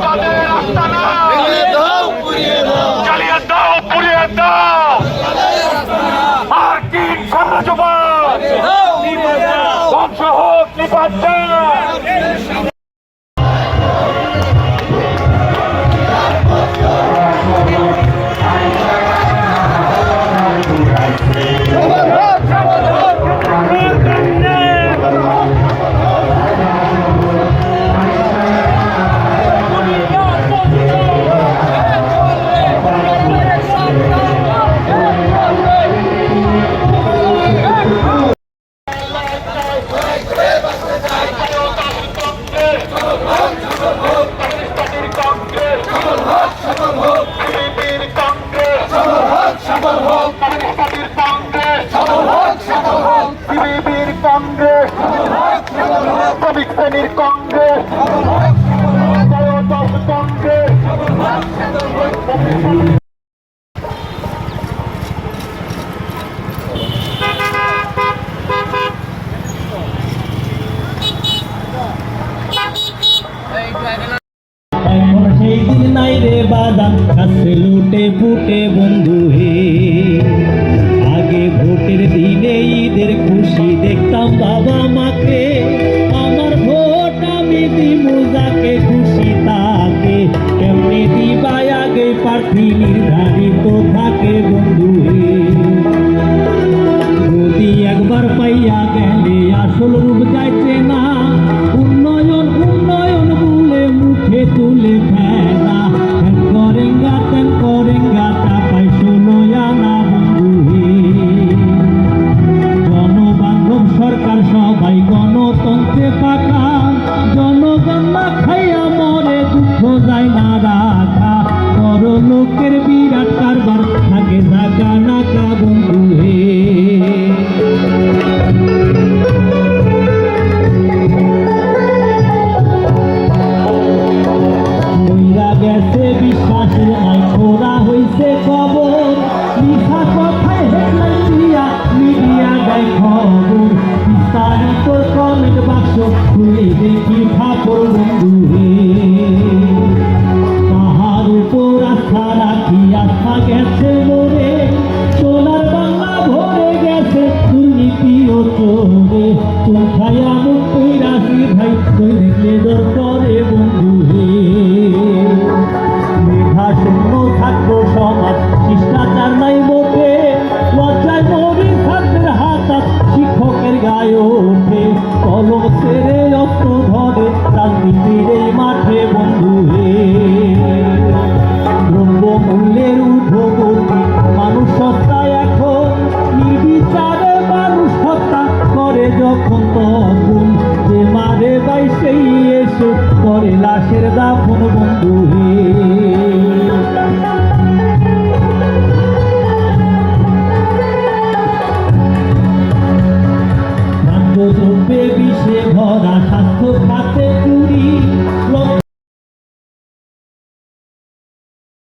সমাজবাদের আস্তানা চালিয়ে দাও পুড়িয়ে দাও। আর শ্রমিক শ্রেণির কংগ্রেস। কংগ্রেস সেই দিন নাই রে বাদাম লুটে ফুটে বন্ধু। নির্ধারিত থাকে বন্ধু গতি একবার পাইয়া গেলে আসল রূপ যাইছে না, উন্নয়ন উন্নয়ন বলে মুখে তুলে ফেলে বিরাট কারবার থাকে ঢাকা নাকা বন্ধু হে। গেছে পরে লাশের দাফন বন্ধু হে